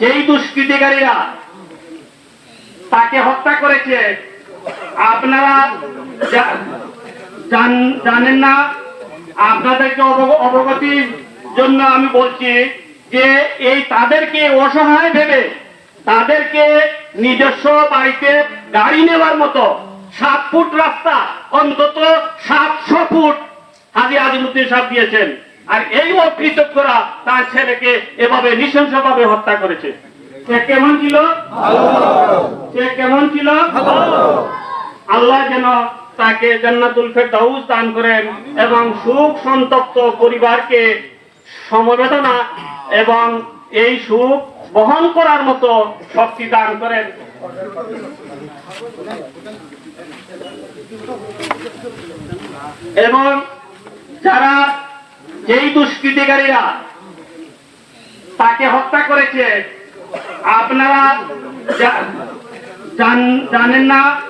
যেই দুষ্কৃতিকারীরা তাকে হত্যা করেছে, আপনারা জানেন না? আপনাদেরকে অবগতির জন্য আমি বলছি যে এই তাদেরকে অসহায় ভেবে তাদেরকে নিজস্ব বাড়িতে গাড়ি নেওয়ার মতো সাত ফুট রাস্তা, অন্তত সাতশো ফুট হাজি আজিমুদ্দিন সাহেব দিয়েছেন। আর এই অকৃতজ্ঞরা তার ছেলেকে এভাবে নৃশংসভাবে হত্যা করেছে। সে কেমন ছিল? সে কেমন ছিল? আল্লাহ যেন তাকে জান্নাতুল ফেরদাউস দান করেন এবং সুখ সন্তপ্ত পরিবারকে সমবেদনা এবং এই সুখ বহন করার মতো শক্তি দান করেন। এবং যারা যেই দুষ্কৃতিকারীরা তাকে হত্যা করেছে, আপনারা জানেন না,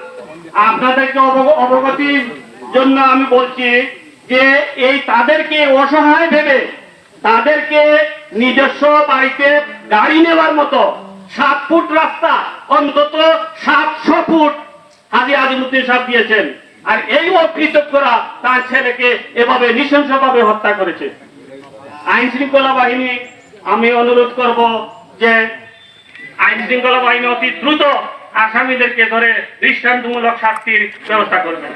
আপনাদেরকে অবগ- অবগতির জন্য আমি বলছি যে এই তাদেরকে অসহায় ভেবে তাদেরকে নিজস্ব বাড়িতে গাড়ি নেওয়ার মতো সাত ফুট রাস্তা, অন্তত সাতশো ফুট হাজি আজিমুদ্দিন সাহেব দিয়েছেন। আর এই অকৃতজ্ঞরা তার ছেলেকে এভাবে নৃশংসভাবে হত্যা করেছে। আইন শৃঙ্খলা বাহিনী, আমি অনুরোধ করব যে আইন শৃঙ্খলা বাহিনী অতি দ্রুত আসামিদেরকে ধরে দৃষ্টান্তমূলক শাস্তির ব্যবস্থা করবেন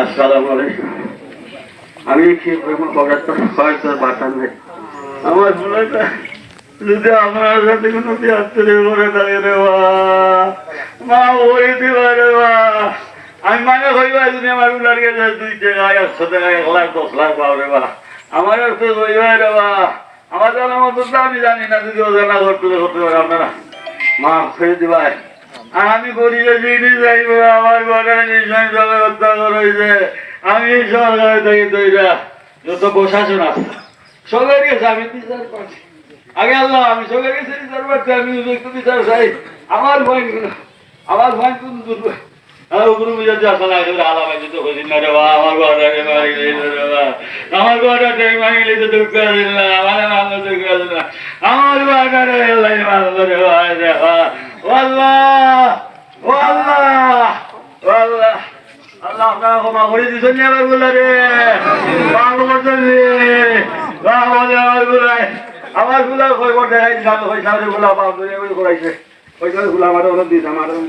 আসসালামু আলাইকুম। আমি কি করব করার তো হয়তো বাতা নেই আমার যদি আপনার সাথে কোনো করে থাকে রে মা ওই আমি মানে হইবা যদি আমার উলার দুই একশো এক লাখ, দশ লাখ পাও রে বা। আমার হইবা রে বা, আমার মতো আমি জানি না, যদি অজানা করতে করতে পারে আপনারা। মা ফেরে দিবাই আমি গরিবে জিডি যাইব আমার ঘরে সবাই হত্যা আমি সরকার থেকে তৈরা। যত প্রশাসন আছে সবাই গেছে আমি আগে আল্লাহ, আমি সবাই গেছে পাচ্ছি আমি একটু বিচার চাই। আমার ভয় আমার ভয় কোন দুর্বল আর আছে তো আমার রে বা আমার দুঃখ দিল না, আমার মানলো রে আল্লাহ রে। আমারগুলা কই গাই দিলাম কই সামনে গুলা বাপ ধরে ওই করাইছে। ওই করে গুলা আমার ওরা দিস আমার ওই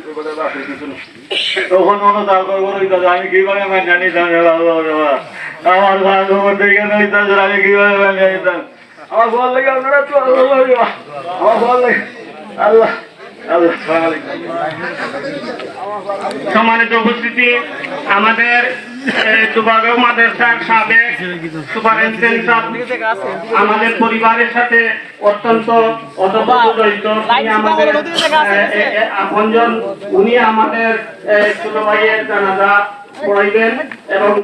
তখন মনে তার করব রইতাছে আমি কীভাবে মান্য নিতাম রে বাবা রে বাবা। আমার ভাই খবর থেকে নইতাছে আমি কীভাবে মান্য নিতাম। আমার আপনারা তো আমার আল্লাহ সম্মানিত উপস্থিতি, আমাদের মাদ্রাসার সাবেক আমাদের পরিবারের সাথে অত্যন্ত জড়িত আমাদের আপনজন উনি আমাদের ছোট ভাইয়ের জানাজা পড়াইবেন এবং